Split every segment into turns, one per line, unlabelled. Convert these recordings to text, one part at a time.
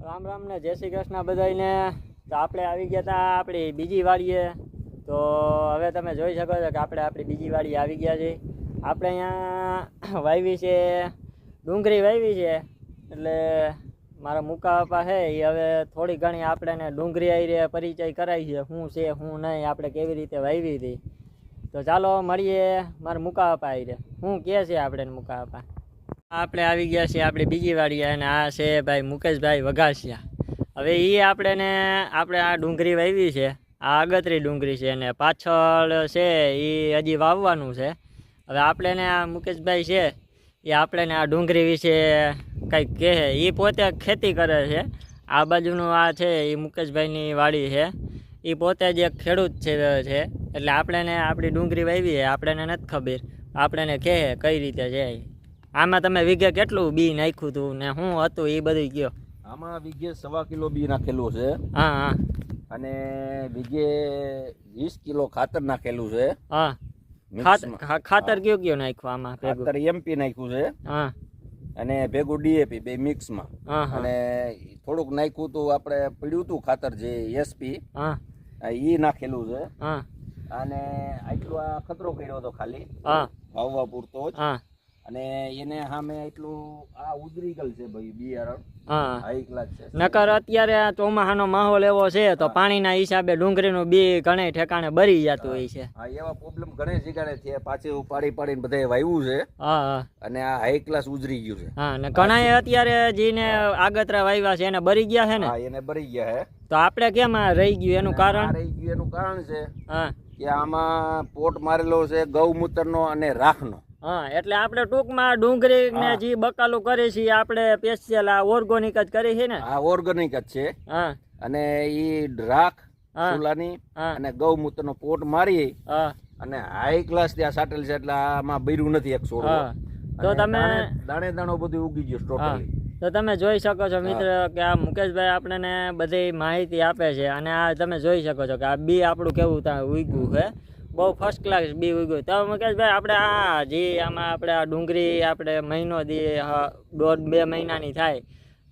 રામ રામ ને જય શ્રી કૃષ્ણ બધાને તો આપણે આવી ગયા હતા આપણી બીજી વાડીએ. તો હવે તમે જોઈ શકો છો કે આપણે આપણી બીજી વાડી આવી ગયા છે. આપણે અહીંયા વાવી છે ડુંગળી વાવી છે. એટલે મારા મુકા બાપા છે એ હવે થોડી ઘણી આપણે ડુંગળી આઈ પરિચય કરાવી છે શું છે શું નહીં, આપણે કેવી રીતે વાવી હતી. તો ચાલો મળીએ, મારા મુકા બાપા આવી શું કહે છે આપણે મુકા બાપા આપણે આવી ગયા છીએ આપણી બીજી વાડી અને આ છે ભાઈ મુકેશભાઈ વઘાસિયા. હવે એ આપણે ને આપણે આ ડુંગળી વાવી છે, આ અગતરી ડુંગળી છે અને પાછળ છે એ હજી વાવવાનું છે. હવે આપણે ને આ મુકેશભાઈ છે એ આપણે ને આ ડુંગળી વિશે કંઈક કહે એ પોતે ખેતી કરે છે, આ બાજુનું આ છે એ મુકેશભાઈની વાડી છે. એ પોતે જ એક ખેડૂત છે એટલે આપણે ને આપણી ડુંગળી વાવી છે આપણને નથી ખબર. આપણને કહે કઈ રીતે છે. આમાં તમે વીઘે કેટલું બી નાખ્યું હતું ને શું હતું એ બધું ગયો
આમાં વીઘે સવા કિલો બી નાખેલું છે.
હા હા.
અને વીઘે વીસ કિલો ખાતર નાખેલું છે.
હા. ખાતર કયો કયો નાખ્યું આમાં
ખાતર એમપી નાખ્યું છે.
હા.
અને ભેગું ડીએપી બે મિક્સમાં અને થોડુંક નાખ્યું હતું આપણે પડ્યું હતું ખાતર જે એસપી
હા.
એ નાખેલું છે.
હા.
અને આટલું આ ખતરો કર્યો હતો ખાલી.
હા.
વાવવા પૂરતો જ.
હા.
અને એને સામે એટલું આ ઉધરી ગયેલ છે ભાઈ બિયારણ.
હા.
છે.
નકર અત્યારે આ ચોમાસાનો માહોલ એવો છે તો પાણીના હિસાબે ડુંગળીનું બી ઘણે ઠેકાણે બરી જતું હોય છે.
હા એવા પ્રોબ્લેમ ઘણે જગ્યાએ છે. પાછી ઉપાડી પાડીને બધાએ વાવ્યું છે.
હા હા.
અને આ હાઈ ક્લાસ ઉજરી ગયું છે.
હા ને ઘણા અત્યારે જેને આગતરા વાવ્યા છે એને બરી ગયા છે ને?
હા એને બરી ગયા હે
તો આપણે કેમ આ રહી ગયું એનું કારણ?
રહી ગયું એનું કારણ છે
હા.
કે આમાં પોટ મારેલો છે ગૌમૂત્રનો અને રાખનો.
હા એટલે આપણે ટૂંકમાં ડુંગળી ને. જે બકાલું કરીએ છે આપણે સ્પેશિયલ આ ઓર્ગોનિક જ કરી છે ને?
આ ઓર્ગોનિક જ છે.
હા.
અને ઈ રાખ
હા.
અને ગૌમૂત્ર નો પોટ મારી
હા.
અને હાઈ ક્લાસ ત્યાં સાટેલ છે એટલે આમાં બૈરું નથી એક છોડવો.
તો તમે
દાણે દાણે બધું ઉગી ગયું ટોટલી
તો તમે જોઈ શકો છો મિત્ર કે આ મુકેશભાઈ આપણને બધી માહિતી આપે છે. અને આ તમે જોઈ શકો છો કે આ બી આપણું કેવું ત્યાં ઉગ્યું છે. બહુ ફર્સ્ટ ક્લાસ બી ઉગ્યું તો મુકેશભાઈ આપણે આ જે આમાં આપણે આ ડુંગળી આપણે મહિનો દઈએ દોઢ બે મહિનાની થાય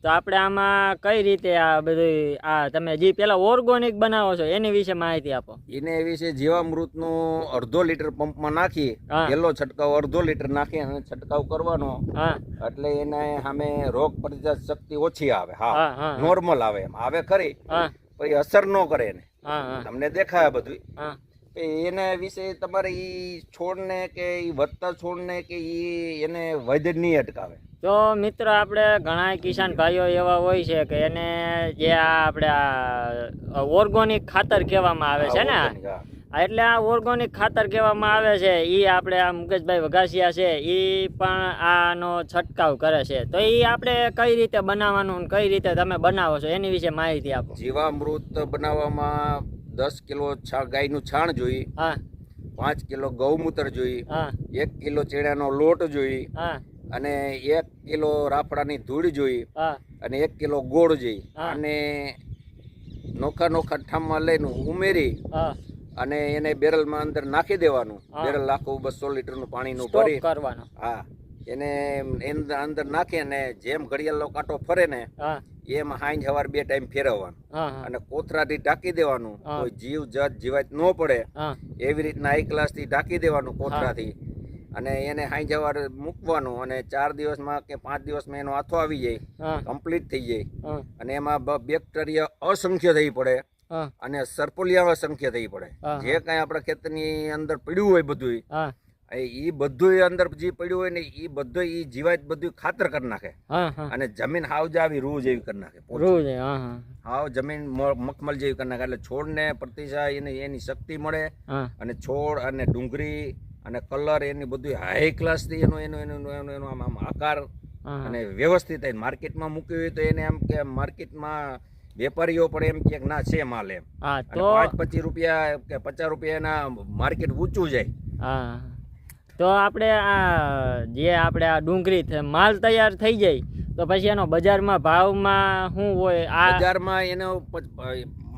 તો આપણે આમાં કઈ રીતે આ બધું આ તમે જે પેલા ઓર્ગોનિક બનાવો છો એની વિશે માહિતી આપો.
એને વિશે જીવામૃતનું અડધો લીટર પંપમાં નાખી. પેલો છંટકાવ અડધો લીટર નાખી અને છંટકાવ કરવાનો.
હા.
એટલે એને સામે રોગ પ્રતિકાર શક્તિ ઓછી આવે
હા.
નોર્મલ આવે એમ. આવે ખરી પછી અસર ન કરે એને. તમને દેખાય બધું એના વિશે તમારે એ છોડને કે એ વધતા છોડને કે એ એને વધ નહીં અટકાવે?
તો મિત્ર આપણે ઘણા કિસાન ભાઈઓ એવા હોય છે કે એને જે આ આપણે આ ઓર્ગોનિક ખાતર કહેવામાં આવે છે ને એટલે આ ઓર્ગોનિક ખાતર કહેવામાં આવે છે એ આપણે આ મુકેશભાઈ વઘાસિયા છે એ પણ આનો છંટકાવ કરે છે. તો એ આપણે કઈ રીતે બનાવવાનું કઈ રીતે તમે બનાવો છો એની વિશે માહિતી આપો.
જીવામૃત બનાવવામાં દસ કિલો ગાય ગાયનું છાણ જોઈ પાંચ કિલો ગૌમૂત્ર જોઈ એક કિલો ચેણાનો લોટ જોઈ અને એક કિલો રાફડાની ધૂળ જોઈ અને એક કિલો ગોળ જોઈ અને નોખા નોખા ઠામમાં લઈને ઉમેરી અને એને બેરલમાં અંદર નાખી દેવાનું. બેરલ આખું બસો લીટરનું પાણીનું
નું
ભરી.
કરવાનું.
હા. એને અંદર નાખી અને જેમ ઘડિયાળનો કાંટો ફરે ને એમ હાંજ હવાર બે ટાઈમ ફેરવવાનું. અને કોથરાથી ઢાંકી દેવાનું. કોઈ જીવ જત જીવાત ન પડે. એવી રીતના હાઈ ક્લાસથી ઢાંકી દેવાનું કોથરાથી. અને એને હાઈ જવાર મૂકવાનું અને ચાર દિવસમાં કે પાંચ દિવસમાં એનો આથો આવી જાય. કમ્પ્લીટ થઈ જાય. અને એમાં બેક્ટેરિયા અસંખ્ય થઈ પડે. અને સરપોલિયા અસંખ્ય થઈ પડે. જે કાંઈ આપણા ખેતરની અંદર પીડ્યું હોય બધું એ બધું અંદર જે પડ્યું હોય ને એ બધું એ જીવાત બધું ખાતર કરી નાખે. અને જમીન હાવ જાવી રૂ જેવી કરી નાખે હાવ જમીન મખમલ જેવી કરી નાખે એટલે છોડને પ્રતિસાય એની એની શક્તિ મળે અને છોડ અને ડુંગળી અને કલર એની બધું હાઈ ક્લાસથી એનો એનો એનો એનો એનો આમ આમ આકાર અને વ્યવસ્થિત થાય માર્કેટમાં મૂકી હોય તો એને એમ કે માર્કેટમાં વેપારીઓ પણ એમ કે ના છે માલ એમ. પાંચ પચીસ રૂપિયા કે પચાસ રૂપિયા એના માર્કેટ ઊંચું જાય.
તો આપણે આ જે આપણે આ ડુંગળી માલ તૈયાર થઈ જાય, તો પછી એનો બજારમાં ભાવમાં શું હોય? આ
બજારમાં એનો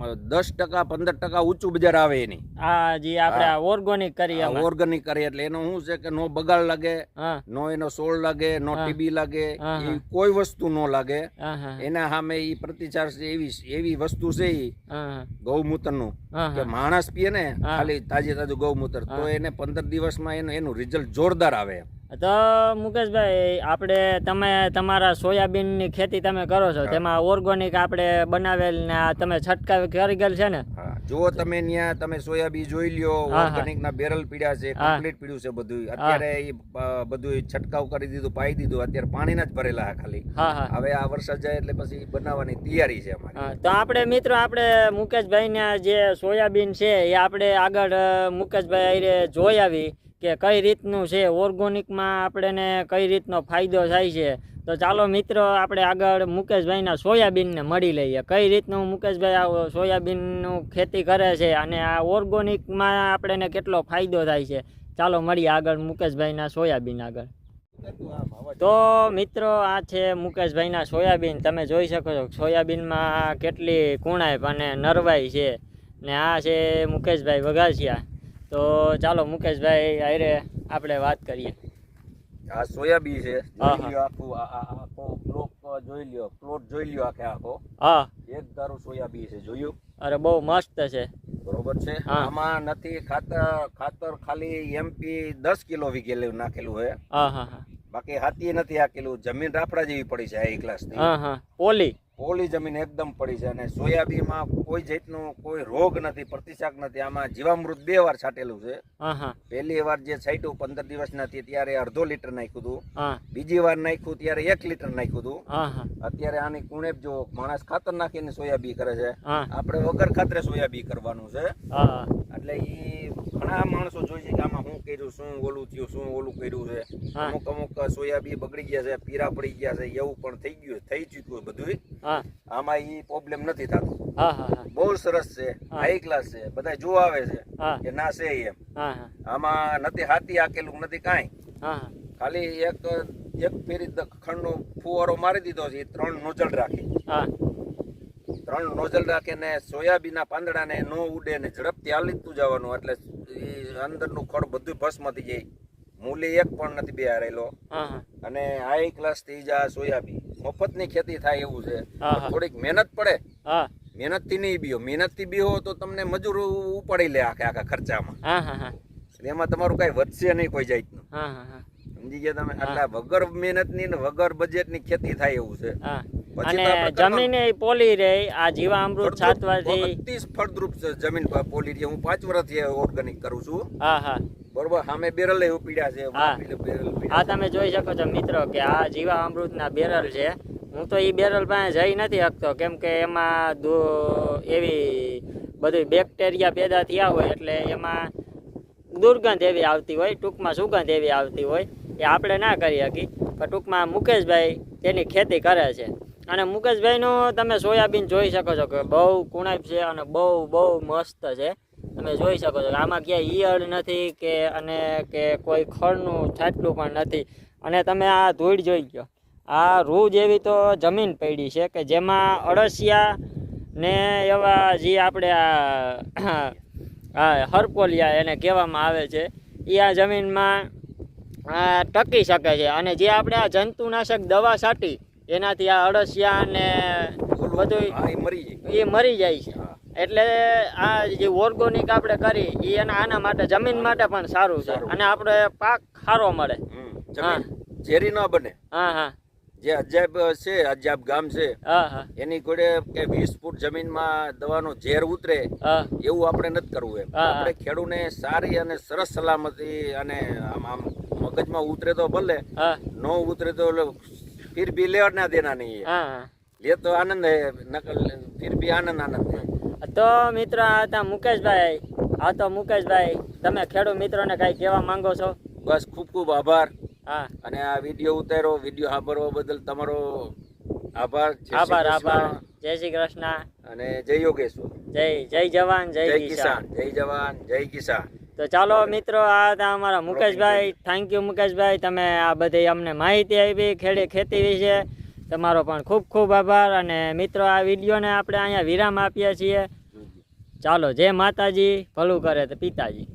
દસ ટકા પંદર ટકા ઊંચું બજાર આવે એની.
આ જે આપણે ઓર્ગોનિક કરીએ.
ઓર્ગેનિક કરે એટલે એનું શું છે કે નો બગાડ લાગે નો એનો સોળ લાગે નો ટીબી લાગે
હા, હા.
એ કોઈ વસ્તુ નો લાગે.
હા હા.
એના સામે ઈ પ્રતિચાર છે એવી એવી વસ્તુ છે
એ
ગૌમૂત્રનું કે માણસ પીએ ને ખાલી તાજે તાજું ગૌમૂત્ર તો એને પંદર દિવસમાં એનું એનું રિઝલ્ટ જોરદાર આવે.
તો મુકેશભાઈ આપણે તમે તમારા સોયાબીનની ખેતી તમે કરો છો તેમાં ઓર્ગોનિક આપણે બનાવેલ ને તમે છટકાવ કરી ગયેલ છે ને?
જો તમે ત્યાં તમે સોયાબીન જોઈ લ્યો. ઓર્ગેનિક ના બેરલ પીડ્યા છે કમ્પ્લીટ પીડ્યું છે બધું અત્યારે એ બધું છટકાવ કરી દીધું પાઈ દીધું અત્યારે પાણીના જ ભરેલા ખાલી. હવે આ વરસાદ જાય એટલે પછી બનાવવાની તૈયારી છે અમારી.
તો આપણે મિત્રો આપણે મુકેશભાઈના જે સોયાબીન છે એ આપણે આગળ મુકેશભાઈ જોઈ આવી. કે કઈ રીતનું છે ઓર્ગોનિકમાં આપણને કઈ રીતનો ફાયદો થાય છે? તો ચાલો મિત્રો, આપણે આગળ મુકેશભાઈના સોયાબીનને મળી લઈએ. કઈ રીતનું મુકેશભાઈ આ સોયાબીનનું ખેતી કરે છે અને આ ઓર્ગોનિકમાં આપણને કેટલો ફાયદો થાય છે? ચાલો મળીએ આગળ મુકેશભાઈના સોયાબીન આગળ. તો મિત્રો, આ છે મુકેશભાઈના સોયાબીન. તમે જોઈ શકો છો, સોયાબીનમાં કેટલી કુણાઈ અને નરવાઈ છે. ને આ છે મુકેશભાઈ વઘાસિયા. તો ચાલો મુકેશભાઈ હારે આપણે વાત કરીએ.
આ સોયાબીન છે. જોઈ લ્યો આખું આ- આ- આ આખો પ્લોટ જોઈ લ્યો. પ્લોટ જોઈ લ્યો આખે આખો.
હા.
એક દારૂ સોયાબીન છે જોયું?
અરે બહુ મસ્ત છે.
બરોબર છે. આમાં નથી ખાતર ખાતર ખાલી એમપી દસ કિલો વીઘેલું નાખેલું હોય
હા હા હા.
બાકી હાથી નથી હાકેલું. જમીન રાફડા જેવી પડી છે આ ક્લાસની
હા હા. પોલી
પોલી જમીન એકદમ પડી છે અને સોયાબીનમાં કોઈ જાતનો કોઈ રોગ નથી પ્રતિષાક નથી. આમાં જીવામૃત બે વાર છાટેલું છે. પહેલી વાર જે છાંટ્યું પંદર દિવસ નથી ત્યારે અડધો લીટર નાખ્યું હતું. બીજી વાર નાખ્યું ત્યારે એક લીટર નાખ્યું હતું. અત્યારે આની કુણેપ જો માણસ ખાતર નાખીને સોયાબી કરે છે આપણે વગર ખાતરે સોયાબી કરવાનું છે. એટલે ઈ ઘણા માણસો જોઈ છે કે આમાં શું કર્યું શું ઓલું થયું શું ઓલું કર્યું છે. અમુક અમુક સોયાબી બગડી ગયા છે પીરા પડી ગયા છે એવું પણ થઈ ગયું થઈ ચૂક્યું બધું આમાં ઈ પ્રોબ્લેમ નથી થતો. બહુ સરસ છે હાઈ ક્લાસ છે બધા જો આવે છે કે ના છે એમ. આમાં નથી હાથી આકેલું નથી કાંઈ. ખાલી એક એક ફેરી ખંડનો ફુવારો મારી દીધો છે ત્રણ નોઝલ રાખી. ત્રણ નોઝલ રાખીને સોયાબીનના પાંદડાને નો ઉડે ને ઝડપથી હાલીતું જવાનું એટલે અંદરનું ખડ બધું ભસ્મ થઈ જાય. મૂલી એક પણ નથી બે હારેલો.
હા હા.
અને હાઈ ક્લાસ થઈ જા સોયાબીન. મફતની ખેતી થાય એવું છે. થોડીક મહેનત પડે. મહેનતથી નહીં બીઓ. મહેનતથી બીહો તો તમને મજૂર ઉપાડી લે આખા આખા ખર્ચામાં. એમાં તમારું કઈ વધશે નહીં કોઈ જાતનું. સમજી ગયા તમે? એટલે વગર મહેનતની ને વગર બજેટની ખેતી થાય એવું છે.
અને. જમીન એ પોલી રહે આ જીવા અમૃત છાંટવાથી
અતિ ફળદ્રુપ છે જમીન પર પોલી રહી. હું પાંચ વર્ષથી ઓર્ગેનિક કરું છું.
હા હા.
બરોબર? સામે બેરલ એવું પીડ્યા છે
હા. આ તમે જોઈ શકો છો મિત્રો કે આ જીવા અમૃતના બેરલ છે. હું તો એ બેરલ પાસે જઈ નથી શકતો કેમ કે એમાં દો એવી બધી બેક્ટેરિયા પેદા થયા હોય એટલે એમાં દુર્ગંધ એવી આવતી હોય ટૂંકમાં સુગંધ એવી આવતી હોય એ આપણે ના કરી શકી પણ ટૂંકમાં મુકેશભાઈ તેની ખેતી કરે છે. અને મુકેશભાઈનું તમે સોયાબીન જોઈ શકો છો કે બહુ કુણાઈપ છે અને બહુ બહુ મસ્ત છે. તમે જોઈ શકો છો આમાં ક્યાંય ઈયળ નથી કે અને કે કોઈ ખળનું છાટલું પણ નથી. અને તમે આ ધૂળ જોઈ ગયો આ રૂ જેવી તો જમીન પડી છે કે જેમાં અળસિયા ને એવા જે આપણે આ હરપોલિયા એને કહેવામાં આવે છે એ આ જમીનમાં ટકી શકે છે. અને જે આપણે આ જંતુનાશક દવા છાંટી એનાથી આ અળસિયા ને બધું
એ મરી જાય.
એ મરી જાય છે. એટલે આ જે ઓર્ગોનિક આપણે કરી એ એના આના માટે જમીન માટે પણ સારું છે. અને આપણે પાક સારો મળે.
હા. ઝેરી ન બને.
હા હા.
જે અજાબ છે અજાબ ગામ છે
હા હા.
એની કોડે કે વીસ ફૂટ જમીનમાં દવાનો ઝેર ઉતરે એવું આપણે નથી કરવું એમ. આપણે ખેડૂને સારી અને સરસ સલામતી અને આમ આમ મગજમાં ઉતરે તો ભલે નો ઉતરે તો ઓલો भी लेना देना नहीं है। हाँ।
ये तो
आनंद है नकल फिर भी आनंद आनंद આનંદ
તો મિત્રો આ હતા મુકેશભાઈ આ તો મુકેશભાઈ તમે ખેડૂત મિત્રોને કાંઈ કહેવા માંગો છો?
બસ ખૂબ ખૂબ આભાર.
હા.
અને આ વીડિયો ઉતારો વીડિયો સાંભળવા બદલ તમારો આભાર.
આભાર આભાર. જય શ્રી કૃષ્ણ.
અને જય યોગેશ્વર.
જય જય જવાન જય
કિસાન જય જવાન જય કિસાન.
તો ચાલો મિત્રો આ હતા અમારા મુકેશભાઈ. થેન્ક યુ મુકેશભાઈ. તમે આ બધી અમને માહિતી આપી ખેડી ખેતી વિશે. તમારો પણ ખૂબ ખૂબ આભાર. અને મિત્રો આ વિડીયોને આપણે અહીંયા વિરામ આપીએ છીએ. ચાલો જય માતાજી. ભલું કરે તો પિતાજી.